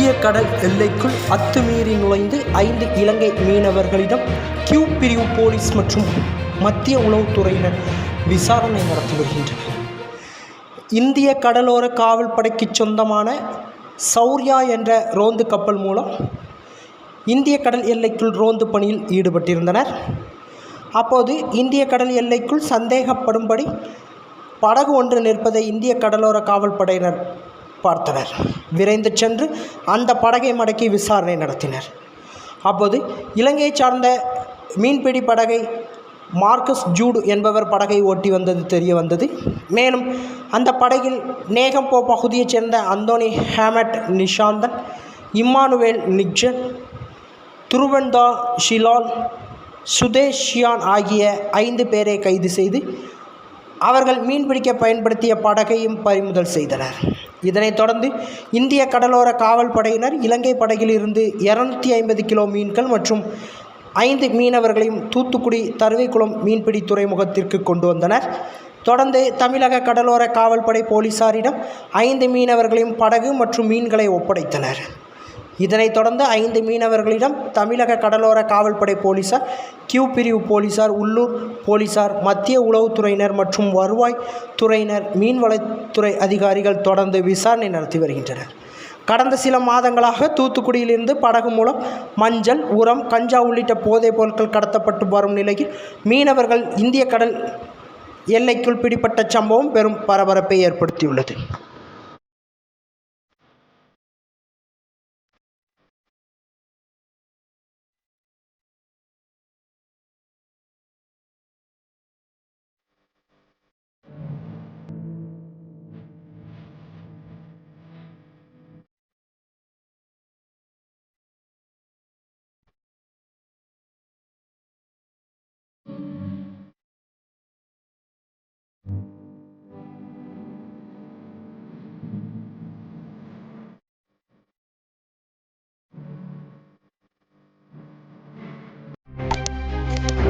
இந்திய கடல் எல்லைக்குள் அத்துமீறி நுழைந்து ஐந்து இலங்கை மீனவர்களிடம் கியூ பிரிவு போலீஸ் மற்றும் மத்திய உளவுத்துறையினர் விசாரணை நடத்தி வருகின்றனர். இந்திய கடலோர காவல் படைக்கு சொந்தமான சௌர்யா என்ற ரோந்து கப்பல் மூலம் இந்திய கடல் எல்லைக்குள் ரோந்து பணியில் ஈடுபட்டிருந்தனர். அப்போது இந்திய கடல் எல்லைக்குள் சந்தேகப்படும்படி படகு ஒன்று நிற்பதை இந்திய கடலோர காவல் படையினர் பார்த்தனர். விரைந்து சென்று அந்த படகை மடக்கி விசாரணை நடத்தினர். அப்போது இலங்கையை சார்ந்த மீன்பிடி படகை மார்க்கஸ் ஜூடு என்பவர் படகை ஓட்டி வந்தது தெரிய வந்தது. மேலும் அந்த படகில் நேகம்போ பகுதியைச் சேர்ந்த அந்தோனி ஹேமட் நிஷாந்தன் இம்மானுவேல் நிக்ஜன் துருவன்தா ஷிலால் சுதேஷியான் ஆகிய ஐந்து பேரை கைது செய்து அவர்கள் மீன்பிடிக்க பயன்படுத்திய படகையும் பறிமுதல் செய்தனர். இதனைத் தொடர்ந்து இந்திய கடலோர காவல் படையினர் இலங்கை படகில் இருந்து இரநூத்தி ஐம்பது கிலோ மீன்கள் மற்றும் ஐந்து மீனவர்களையும் தூத்துக்குடி தருவைக்குளம் மீன்பிடி துறைமுகத்திற்கு கொண்டு வந்தனர். தொடர்ந்து தமிழக கடலோர காவல்படை போலீசாரிடம் ஐந்து மீனவர்களையும் படகு மற்றும் மீன்களை ஒப்படைத்தனர். இதனைத் தொடர்ந்து ஐந்து மீனவர்களிடம் தமிழக கடலோர காவல்படை போலீசார் கியூ பிரிவு போலீசார் உள்ளூர் போலீசார் மத்திய உளவுத்துறையினர் மற்றும் வருவாய் துறையினர் மீன்வளத்துறை அதிகாரிகள் தொடர்ந்து விசாரணை நடத்தி வருகின்றனர். கடந்த சில மாதங்களாக தூத்துக்குடியிலிருந்து படகு மூலம் மஞ்சள் உரம் கஞ்சா உள்ளிட்ட போதைப் பொருட்கள் கடத்தப்பட்டு வரும் நிலையில் மீனவர்கள் இந்திய கடல் எல்லைக்குள் பிடிப்பட்ட சம்பவம் பெரும் பரபரப்பை ஏற்படுத்தியுள்ளது.